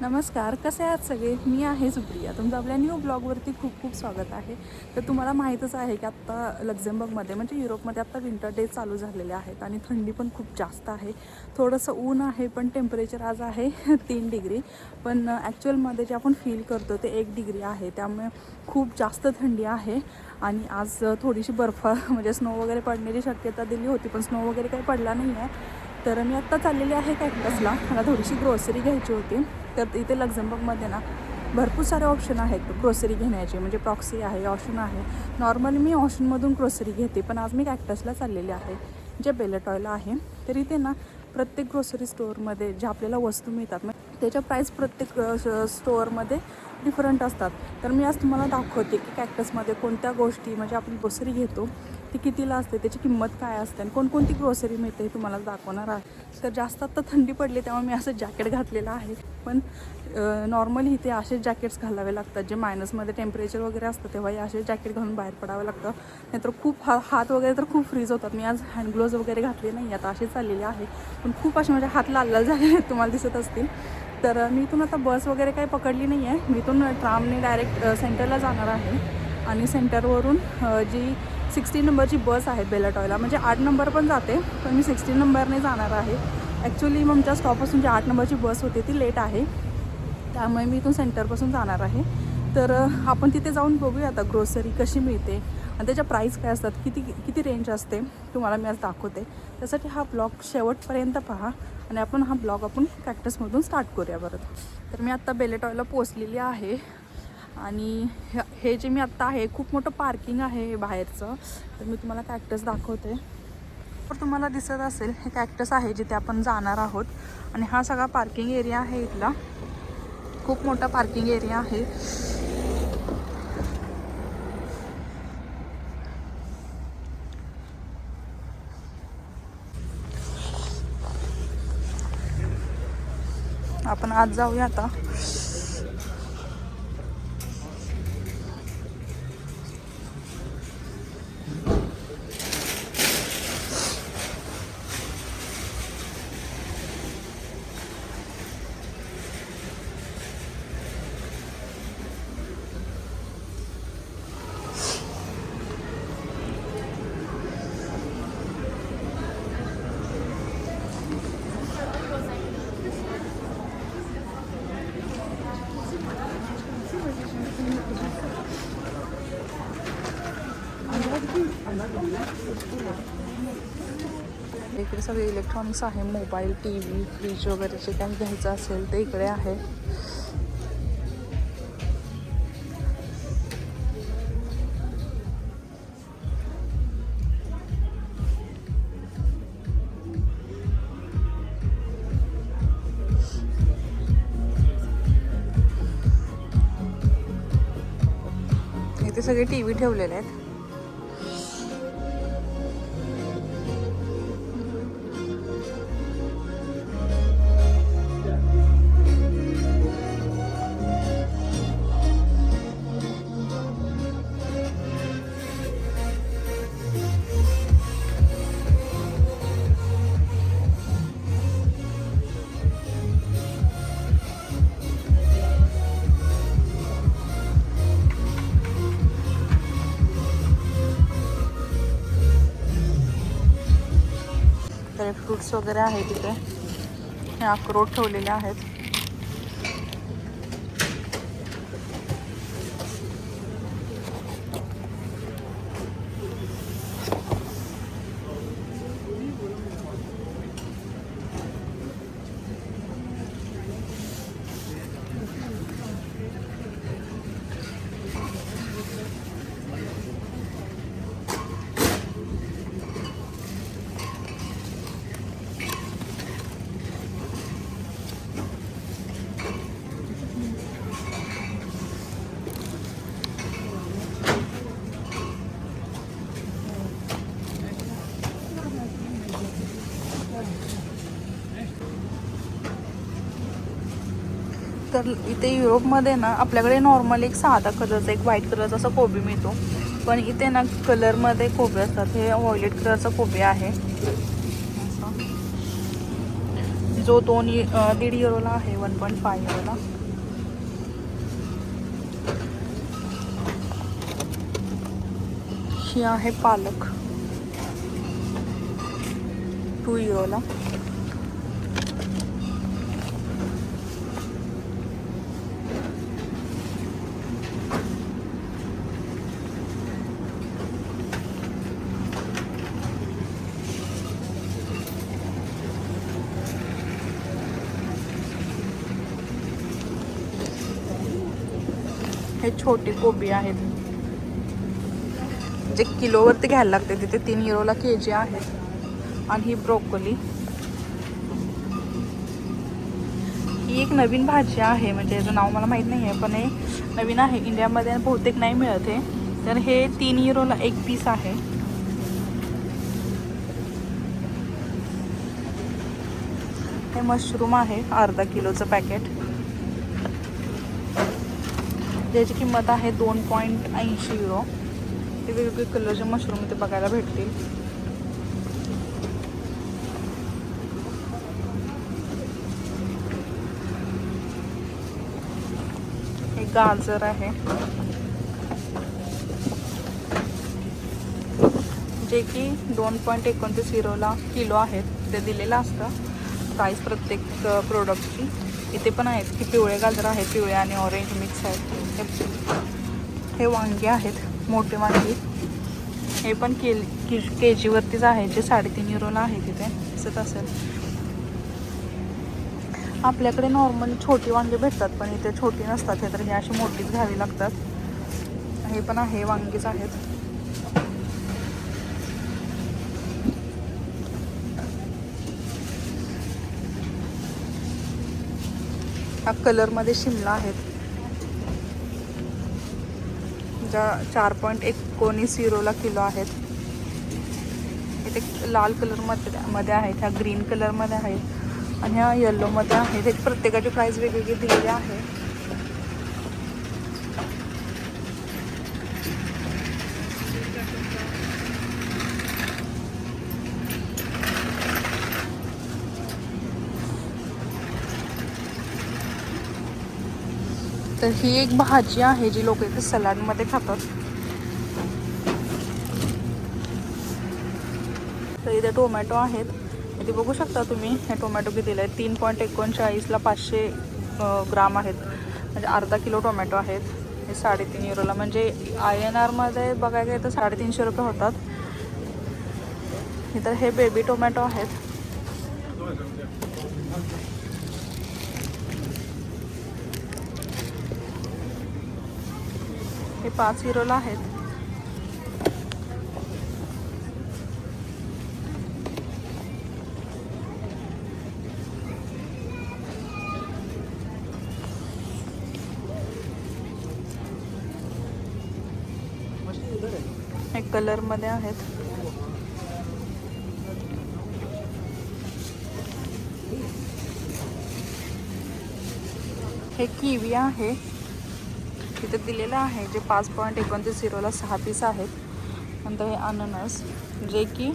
नमस्कार कसे आहात सगळे? मी आहे सुप्रिया. तुमचं आपल्या न्यू ब्लॉगवरती खूप खूप स्वागत आहे. तर तुम्हाला माहीतच आहे की आत्ता लक्झेंबर्गमध्ये म्हणजे युरोपमध्ये आत्ता विंटर डे चालू झालेले आहेत आणि थंडी पण खूप जास्त आहे. थोडंसं ऊन आहे पण टेम्परेचर आज आहे तीन डिग्री पण ॲक्च्युअलमध्ये जे आपण फील करतो ते एक डिग्री आहे. त्यामुळे खूप जास्त थंडी आहे. आणि आज थोडीशी बर्फ म्हणजे स्नो वगैरे पडण्याची शक्यता दिली होती पण स्नो वगैरे काही पडला नाही आहे तर मी आत्ता चाललेली आहे कॅक्टसला. मला थोडीशी ग्रोसरी घ्यायची होती. तर इथे लक्झमबर्गमध्ये ना भरपूर सारे ऑप्शन आहेत ग्रोसरी घेण्याचे. म्हणजे प्रॉक्सी आहे ऑशन आहे. नॉर्मली मी ऑशनमधून ग्रोसरी घेते पण आज मी कॅक्टसला चाललेली आहे जे बेलटॉयला आहे. तर इथे ना प्रत्येक ग्रोसरी स्टोअरमध्ये ज्या आपल्याला वस्तू मिळतात मग त्याच्या प्राईस प्रत्येक स्टोअरमध्ये डिफरंट असतात. तर मी आज तुम्हाला दाखवते की कॅक्टसमध्ये कोणत्या गोष्टी म्हणजे आपण ग्रोसरी घेतो ती कितीला असते त्याची किंमत काय असते आणि कोणकोणती ग्रोसरी मिळते हे तुम्हाला दाखवणार आहे. तर जास्त आत्ता थंडी पडली त्यामुळे मी असं जॅकेट घातलेलं आहे. पण नॉर्मली इथे असेच जॅकेट्स घालावे लागतात. जे मायनसमध्ये टेम्परेचर वगैरे असतं तेव्हाही असे जॅकेट घालून बाहेर पडावं लागतं. नाहीतर खूप हा हात वगैरे तर खूप फ्रीज होतात. मी आज हँड ग्लोव्ज वगैरे घातले नाही आता असे चाललेले आहे. पण खूप असे म्हणजे हात लाल लाल झालेले आहेत तुम्हाला दिसत असतील. तर मी इथून आता बस वगैरे काही पकडली नाही आहे मी इथून ट्रामने डायरेक्ट सेंटरला जाणार आहे. आणि सेंटरवरून जी सिक्स्टीन नंबरची बस आहे बेलाटॉयला. म्हणजे आठ नंबर पण जाते पण मी सिक्स्टीन नंबरने जाणार आहे. ॲक्च्युली आमच्या स्टॉपपासून जी आठ नंबरची बस होती ती लेट आहे. त्यामुळे मी इथून सेंटरपासून जाणार आहे. तर आपण तिथे जाऊन बघूया आता ग्रोसरी कशी मिळते आणि त्याच्या प्राईस काय असतात किती किती रेंज असते तुम्हाला मी आज दाखवते. त्यासाठी हा ब्लॉग शेवटपर्यंत पहा आणि आपण हा ब्लॉग आपण कॅक्टसमधून स्टार्ट करूया बरं तर मी आत्ता बेलेटॉयला पोचलेली आहे. आणि हे- हे जे मी आत्ता आहे खूप मोठं पार्किंग आहे हे बाहेरचं. तर मी तुम्हाला कॅक्टस दाखवते. तर तुम्हाला दिसत असेल हे कॅक्टस आहे जिथे आपण जाणार आहोत. आणि हा सगळा पार्किंग एरिया आहे इथला. खूप मोठा पार्किंग एरिया आहे. आपण आज जाऊया आता इकडे सगळे इलेक्ट्रॉनिक्स आहे मोबाईल टी व्ही फ्रीज वगैरे जे काही घ्यायचं असेल ते इकडे आहे. इथे सगळे टी व्ही ठेवलेले आहेत. फ्रुट्स वगैरे आहेत तिथे. हे अक्रोड ठेवलेले आहेत. तर इथे युरोपमध्ये ना आपल्याकडे नॉर्मल एक साधा कलरचा एक व्हाईट कलरचा असा कोबी मिळतो. पण इथे ना कलरमध्ये कोबे असतात. हे व्हायलेट कलरचा कोबी आहे. जो दोन दीड युरोला आहे वन पॉईंट फाय युरोला ही आहे पालक. टू युरोला छोटी कोबी आहेत. जे किलोवरती घ्यायला लागते तिथे तीन युरोला के जी आहे. आणि ही ब्रोकोली. ही एक नवीन भाजी आहे म्हणजे याचं नाव मला माहीत नाही आहे पण हे नवीन आहे. इंडियामध्ये आणि बहुतेक नाही मिळत हे. तर हे तीन युरोला एक पीस आहे. हे मशरूम आहे अर्धा किलोचं पॅकेट. ज्याची किंमत आहे दोन पॉईंट ऐंशी युरो ते वेगवेगळे कलरचे मशरूम इथे बघायला भेटतील. हे गाजर आहे. जे की दोन पॉईंट एकोणतीस युरोला किलो आहेत. ते दिलेलं असतं. प्राईस प्रत्येक प्रोडक्टची इथे पण आहेत की पिवळे गाजर आहेत पिवळे आणि ऑरेंज मिक्स आहेत. हे हे वांगे आहेत मोठे वांगे. हे पण के के के जीवरतीच आहे जे साडेतीन युरोला आहे तिथे दिसत असेल. आपल्याकडे नॉर्मली छोटी वांगे भेटतात पण इथे छोटी नसतात हे तर हे अशी मोठीच घ्यावी लागतात. हे पण आहे वांगीच आहेत. ह्या कलरमध्ये शिमला आहेत. ज्या चार पॉईंट एकोणीस युरोला किलो आहेत. इथे लाल कलरमध्ये मध्ये आहेत ह्या ग्रीन कलरमध्ये आहेत. आणि ह्या येल्लोमध्ये आहेत. ह्याची प्रत्येकाची प्राईस वेगवेगळी दिलेली आहे. तर ही एक भाजी आहे जी लोक इथे सलाडमध्ये खातात. तर इथे टोमॅटो आहेत. इथे बघू शकता तुम्ही हे टोमॅटो कितीला आहे तीन पॉईंट एकोणचाळीसला पाचशे ग्राम आहेत. म्हणजे अर्धा किलो टोमॅटो आहेत. हे साडेतीन युरोला. म्हणजे आय एन आरमध्ये बघायला गेलं तर साडेतीनशे रुपये होतात. इतर हे बेबी टोमॅटो आहेत. पाच हिरोला आहेत. हे कलरमध्ये आहेत. हे किवी आहे. तिथं दिलेलं आहे जे पाच पॉईंट एकोणतीस झिरोला सहा पीस आहेत. नंतर हे अननस जे की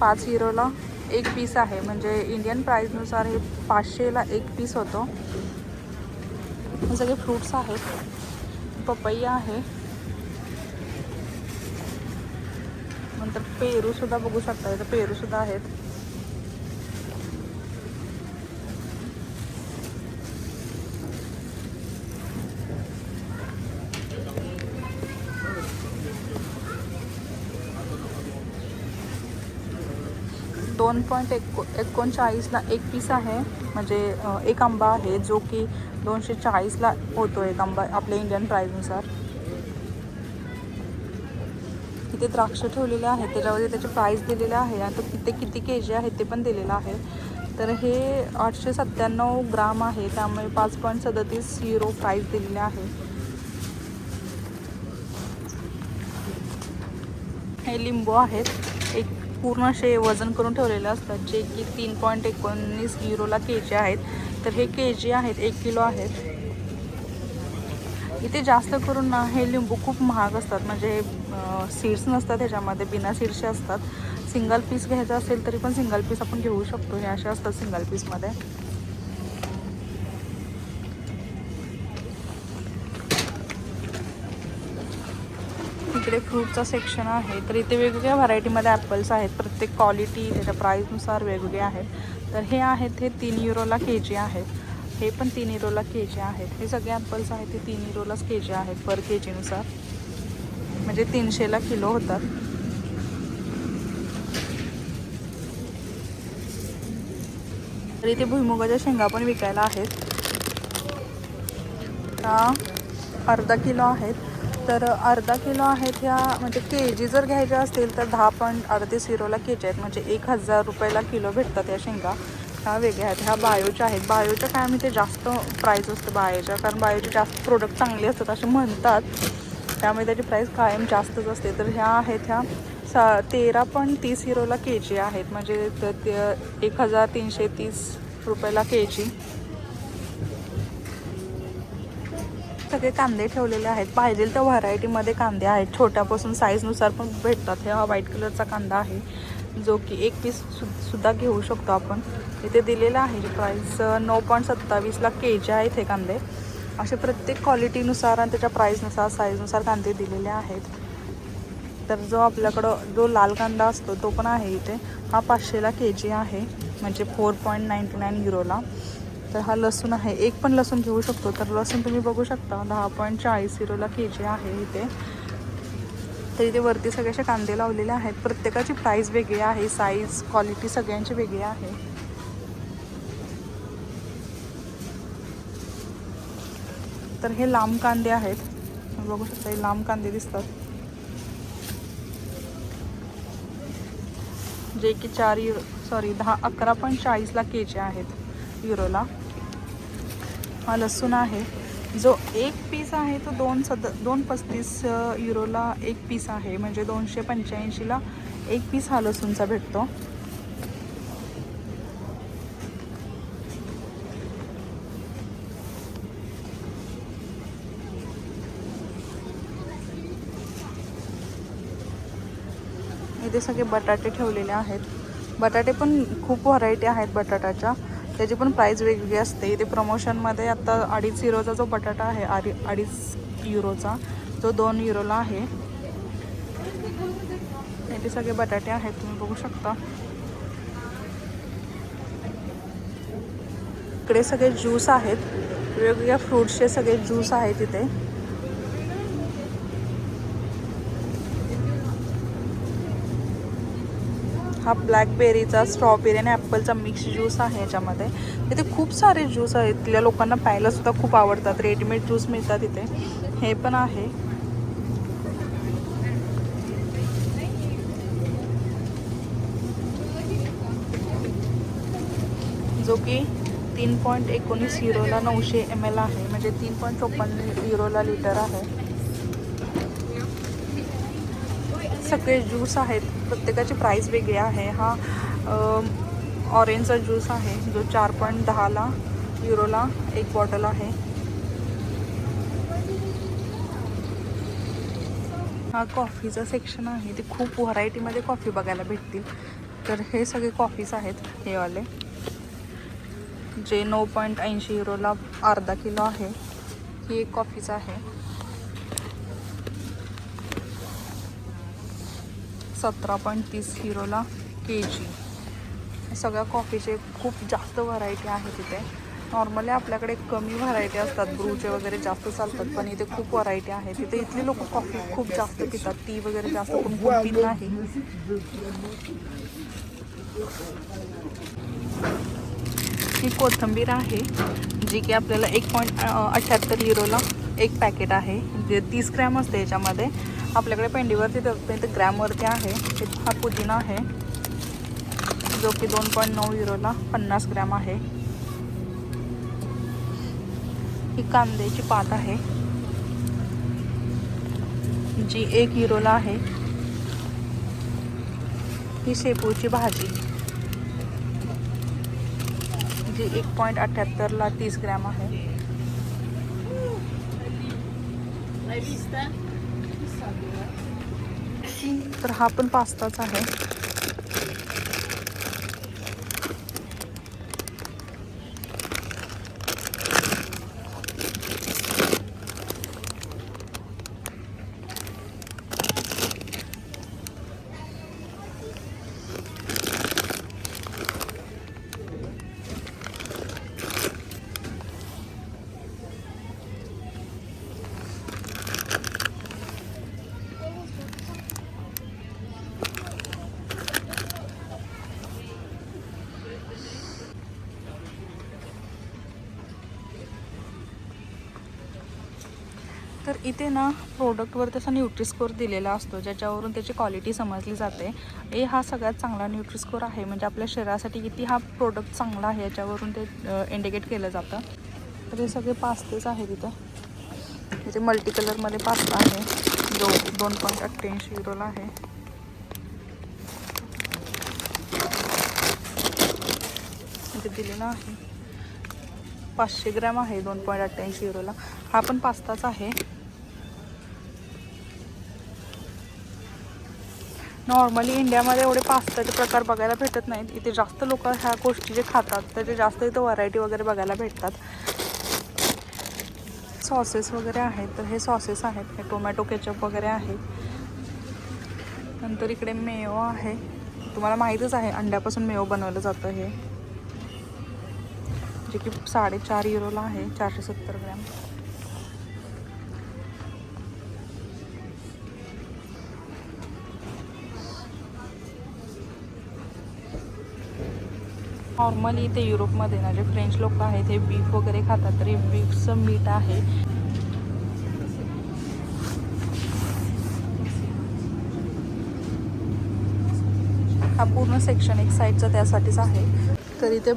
पाच हिरोला एक पीस आहे. म्हणजे इंडियन प्राईजनुसार हे पाचशेला एक पीस होतो. हे सगळे फ्रूट्स आहेत. पपई आहे. नंतर पेरूसुद्धा बघू शकता. इथं पेरूसुद्धा आहेत. दोन पॉईंट एको एकोणचाळीसला एक पीस आहे. म्हणजे एक आंबा आहे जो की दोनशे चाळीसला होतो एक आंबा आपल्या इंडियन प्राईजनुसार इथे द्राक्ष ठेवलेले आहेत त्याच्यावरती त्याचे प्राईस दिलेले आहे आणि तो किती किती के जी आहे ते पण दिलेलं आहे. तर हे आठशे सत्त्याण्णव ग्राम आहे. त्यामुळे पाच पॉईंट सदतीस युरो प्राईस दिलेले आहे. हे लिंबू आहेत. पूर्ण असे वजन करून ठेवलेले असतात जे की तीन पॉईंट एकोणीस युरोला के जी आहेत. तर हे के जी आहेत एक किलो आहेत. इथे जास्त करून ना हे लिंबू खूप महाग असतात. म्हणजे सीड्स नसतात ह्याच्यामध्ये बिना सीड्सचे असतात. सिंगल पीस घ्यायचा असेल तरी पण सिंगल पीस आपण घेऊ शकतो. हे असे असतात सिंगल पीसमध्ये इकडे फ्रूटचा सेक्शन आहे तर इथे वेगवेगळ्या व्हरायटीमध्ये ॲपल्स आहेत. प्रत्येक क्वालिटी त्याच्या प्राईजनुसार वेगवेगळे आहेत. तर हे आहेत हे तीन युरोला के जी आहेत हे पण तीन युरोला के जी आहेत. हे सगळे ॲपल्स आहेत ते तीन युरोलाच के जी आहेत पर के जीनुसार म्हणजे तीनशेला किलो होतात. तर इथे भुईमुगाच्या शेंगा पण विकायला आहेत. त्या अर्धा किलो आहेत. तर अर्धा किलो आहेत ह्या म्हणजे के जी जर घ्यायच्या असतील तर दहा पॉईंट अडतीस किलोला के जी आहेत. म्हणजे एक हजार रुपयाला किलो भेटतात या शेंगा. ह्या वेगळ्या आहेत. ह्या बायोच्या आहेत. बायोच्या काय आम्ही ते जास्त प्राईस असतं बायोच्या कारण बायोचे जास्त प्रोडक्ट चांगले असतात असे म्हणतात. त्यामुळे त्याची प्राईस कायम जास्तच असते. तर ह्या आहेत ह्या सा तेरा पण तीस हिरोला के जी आहेत. म्हणजे तर ते एक हजार तीनशे तीस रुपयाला के जी सगळे कांदे ठेवलेले आहेत. पाहिजे त्या व्हरायटीमध्ये कांदे आहेत. छोट्यापासून साईजनुसार पण भेटतात. हे हा व्हाईट कलरचा कांदा आहे. जो की एक पीस सु सुद्धा घेऊ शकतो आपण. इथे दिलेला आहे प्राईस नऊ पॉईंट सत्तावीसला के जी आहेत हे कांदे. असे प्रत्येक क्वालिटीनुसार आणि त्याच्या प्राईजनुसार साईजनुसार कांदे दिलेले आहेत. तर जो आपल्याकडं जो लाल कांदा असतो तो पण आहे इथे. हा पाचशेला के जी आहे. म्हणजे फोर पॉईंट नाईंटी नाईन युरोला तर हा लसूण आहे. एक पण लसूण घेऊ शकतो. तर लसूण तुम्ही बघू शकता. दहा पॉईंट चाळीस किलोला के जी आहे इथे. तर इथे वरती सगळे असे कांदे लावलेले आहेत. प्रत्येकाची प्राईस वेगळी आहे. साईज क्वालिटी सगळ्यांची वेगळी आहे. तर हे लांब कांदे आहेत. तुम्ही बघू शकता हे लांब कांदे दिसतात. जे की चार सॉरी दहा अकरा पॉईंट चाळीसला के जी आहेत. युरोला. हा लसूण आहे. जो एक पीस आहे तो दोन सद दोन पस्तीस युरोला एक पीस आहे. म्हणजे दोनशे पंच्याऐंशीला एक पीस हा लसूणचा भेटतो. इथे सगळे बटाटे ठेवलेले आहेत. बटाटे पण खूप व्हरायटी आहेत बटाट्याच्या. त्याची पण प्राईस वेगवेगळी असते. इथे प्रमोशनमध्ये आता अडीच युरोचा जो बटाटा आहे आडी अडीच युरोचा तो दोन युरोला आहे. इथे सगळे बटाटे आहेत तुम्ही बघू शकता. इकडे सगळे ज्यूस आहेत. वेगवेगळ्या फ्रूट्सचे सगळे ज्यूस आहेत इथे. हा ब्लॅकबेरीचा स्ट्रॉबेरी आणि ॲपलचा मिक्स ज्यूस आहे याच्यामध्ये. इथे खूप सारे ज्यूस आहेत. तिथल्या लोकांना प्यायलासुद्धा खूप आवडतात. रेडीमेड ज्यूस मिळतात इथे. हे पण आहे. जो की तीन पॉईंट एकोणीस युरोला नऊशे एम एल आहे. म्हणजे तीन पॉईंट चोपन्न युरोला लिटर आहे. सगळे ज्यूस आहेत प्रत्येकाची प्राईस वेगळी आहे. हा ऑरेंजचा ज्यूस आहे जो चार पॉईंट दहाला युरोला एक बॉटल आहे. हा कॉफीचा सेक्शन आहे. ते खूप व्हरायटीमध्ये कॉफी बघायला भेटतील. तर हे सगळे कॉफीज आहेत हे वाले. जे नऊ पॉईंट ऐंशी युरोला अर्धा किलो आहे ही एक कॉफीच आहे. सतरा पॉईंट तीस हिरोला के जी सगळ्या कॉफीचे खूप जास्त व्हरायटी आहे तिथे नॉर्मली आपल्याकडे कमी व्हरायटी असतात ब्रूचे वगैरे जास्त चालतात पण इथे खूप व्हरायटी आहे तिथे इथली लोक कॉफी खूप जास्त पितात ती वगैरे जास्त पण कोण पित नाही. ही कोथिंबीर आहे जी की आपल्याला एक पॉईंट अठ्ठ्याहत्तर युरोला एक पॅकेट आहे. जे तीस ग्रॅम असते याच्यामध्ये. आपल्याकडे पेंडीवरती तर ग्रॅमवरती आहे. हा पुदिना आहे. जो की दोन पॉईंट नऊ युरोला पन्नास ग्रॅम आहे. ही कांद्याची पात आहे. जी एक युरोला आहे. ही शेपूची भाजी. जी एक पॉईंट अठ्ठ्याहत्तरला तीस ग्रॅम आहे. तर हा पण पास्ताच आहे. तर इथे ना प्रोडक्टवर त्याचा न्यूट्रीस्कोर दिलेला असतो ज्याच्यावरून त्याची क्वालिटी समजली जाते. ए हा सगळ्यात चांगला न्यूट्रीस्कोर आहे म्हणजे आपल्या शरीरासाठी किती हा प्रोडक्ट चांगला आहे याच्यावरून ते इंडिकेट केलं जातं. तर हे सगळे पास्तेच आहेत इथं. इथे मल्टी कलरमध्ये पास्ता आहे जो दोन पॉईंट अठ्ठ्याऐंशी युरोला आहे. इथे दिलेला आहे. पाचशे ग्रॅम आहे दोन पॉईंट अठ्ठ्याऐंशी युरोला हा पण पास्ताच आहे. नॉर्मली इंडियामध्ये एवढे पास्ताचे प्रकार बघायला भेटत नाहीत. इथे जास्त लोक ह्या गोष्टी जे खातात त्याचे जास्त इथं व्हरायटी वगैरे बघायला भेटतात. सॉसेस वगैरे आहेत तर हे सॉसेस आहेत. हे टोमॅटो केचप वगैरे आहे. नंतर इकडे मेयो आहे. तुम्हाला माहीतच आहे अंड्यापासून मेयो बनवलं जातं हे. जे की साडेचार युरोला आहे चारशे सत्तर ग्रॅम. नॉर्मली इथे युरोपमध्ये ना जे फ्रेंच लोक आहेत हे बीफ वगैरे खातात तर हे बीफचं मीठ आहे. हा पूर्ण सेक्शन एक साईडचा त्यासाठीच आहे. तर इथे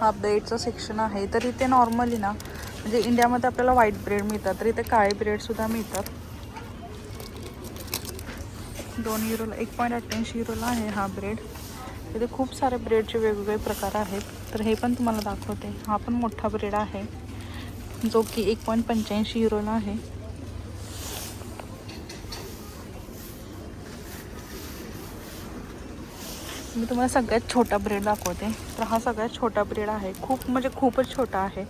हा ब्रेडचं सेक्शन आहे. तर इथे नॉर्मली ना म्हणजे इंडियामध्ये आपल्याला व्हाईट ब्रेड मिळतात तर इथे काळे ब्रेडसुद्धा मिळतात. दोन युरोला एक पॉईंट अठ्ठ्याऐंशी युरोला आहे हा ब्रेड इथे खूप सारे ब्रेडचे वेगवेगळे प्रकार आहेत. तर हे पण तुम्हाला दाखवते. हा पण मोठा ब्रेड आहे. जो की एक पॉईंट पंच्याऐंशी युरोला आहे. मी तुम्हाला सगळ्यात छोटा ब्रेड दाखवते. तर हा सगळ्यात छोटा ब्रेड आहे. खूप म्हणजे खूपच छोटा आहे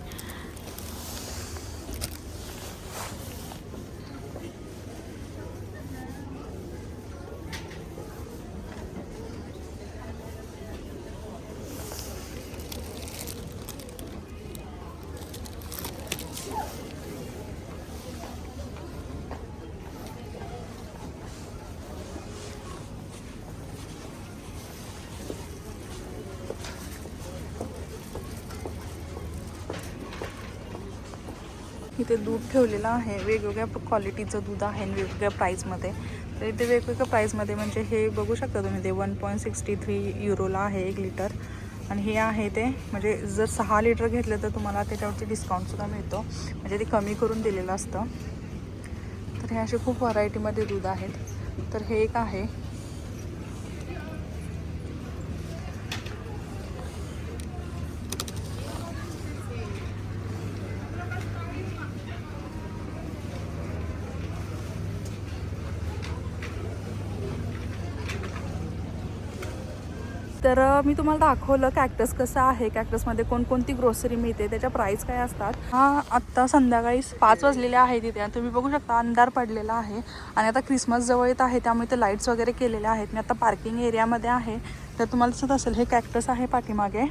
इथे दूध ठेवलेलं आहे. वेगवेगळ्या क्वालिटीचं दूध आहे आणि वेगवेगळ्या प्राईजमध्ये तर इथे वेगवेगळ्या प्राईजमध्ये म्हणजे हे बघू शकता तुम्ही ते वन पॉईंट सिक्स्टी थ्री युरोला आहे एक लिटर आणि हे आहे ते म्हणजे जर सहा लिटर घेतलं तर तुम्हाला त्याच्यावरती डिस्काउंटसुद्धा मिळतो. म्हणजे ते कमी करून दिलेलं असतं. तर हे असे खूप व्हरायटीमध्ये दूध आहेत. तर हे एक आहे. तर मी तुम्हाला दाखवलं कॅक्टस कसं आहे कॅक्टसमध्ये कोणकोणती ग्रोसरी मिळते त्याच्या प्राईस काय असतात. हा आत्ता संध्याकाळी पाच वाजलेले आहे तिथे आणि तुम्ही बघू शकता अंधार पडलेला आहे आणि आता क्रिसमस जवळ येत आहे त्यामुळे ते लाईट्स वगैरे केलेले आहेत. मी आता पार्किंग एरियामध्ये आहे. तर तुम्हाला दिसत असेल हे कॅक्टस आहे पाठीमागे.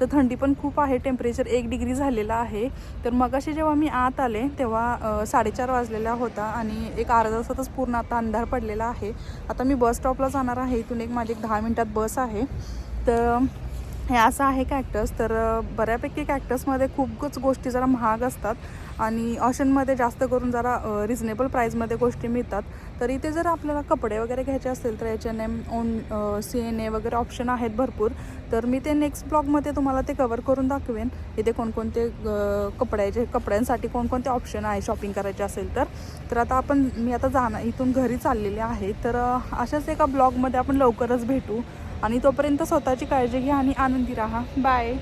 तर थंडी पण खूप आहे टेम्परेचर एक डिग्री झालेलं आहे. तर मगाशी जेव्हा मी आत आले तेव्हा साडेचार वाजलेला होता आणि एक अर्धा तासातच पूर्ण आता अंधार पडलेला आहे. आता मी बस स्टॉपला जाणार आहे इथून एक माझी एक दहा मिनटात बस आहे. तर हे असं आहे कॅक्टस तर बऱ्यापैकी कॅक्टसमध्ये खूपच गोष्टी जरा महाग असतात. आणि ऑशनमध्ये जास्त करून जरा रिजनेबल प्राईजमध्ये गोष्टी मिळतात. तर इथे जर आपल्याला कपडे वगैरे घ्यायचे असतील तर एच एन एम ओन सी एन ए वगैरे ऑप्शन आहेत भरपूर. तर मी ते नेक्स्ट ब्लॉगमध्ये तुम्हाला ते कवर करून दाखवेन. इथे कोणकोणते कपड्याचे कपड्यांसाठी कोणकोणते ऑप्शन आहे शॉपिंग करायचे असेल तर. तर आता आपण मी आता जाणं इथून घरी चाललेले आहे. तर अशाच एका ब्लॉगमध्ये आपण लवकरच भेटू. आणि तोपर्यंत स्वतःची काळजी घ्या आणि आनंदी राहा. बाय